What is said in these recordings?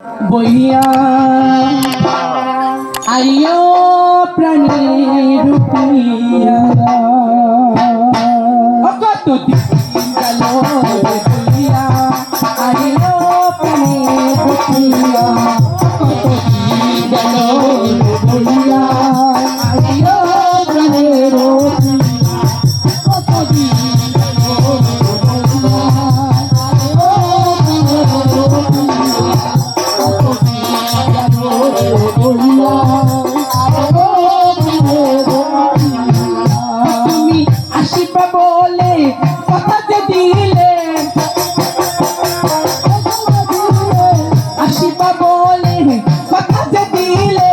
বইয়া আইও প্রাণের রূপিয়া। কত দিন গেল বইয়া আইও প্রাণের রূপিয়া। কত দিন গেল বইয়া আইও প্রাণের রূপিয়া। কত দিন আসিবা বলে কথা যে দিলে আসিবা বলে কথা যে দিলে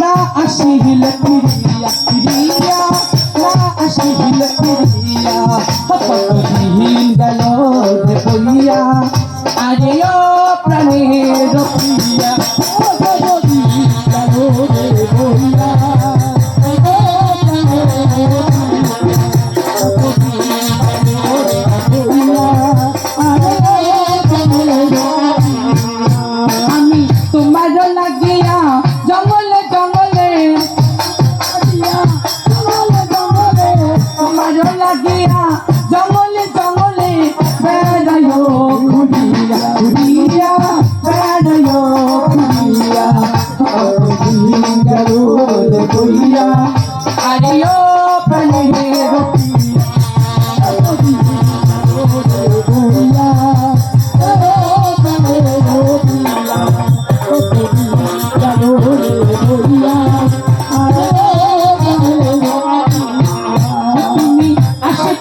না আসিলে ফিরিয়া ফিরিয়া, না আসিলে ফিরিয়া। কতদিন গেল বইয়া, আরে প্রাণের তোমার লাগিয়া জঙ্গলে জঙ্গলে তোমার লাগিয়া জঙ্গলে জঙ্গলে বেড়াইও ঘুরিয়া ঘুরিয়া বেড়াইও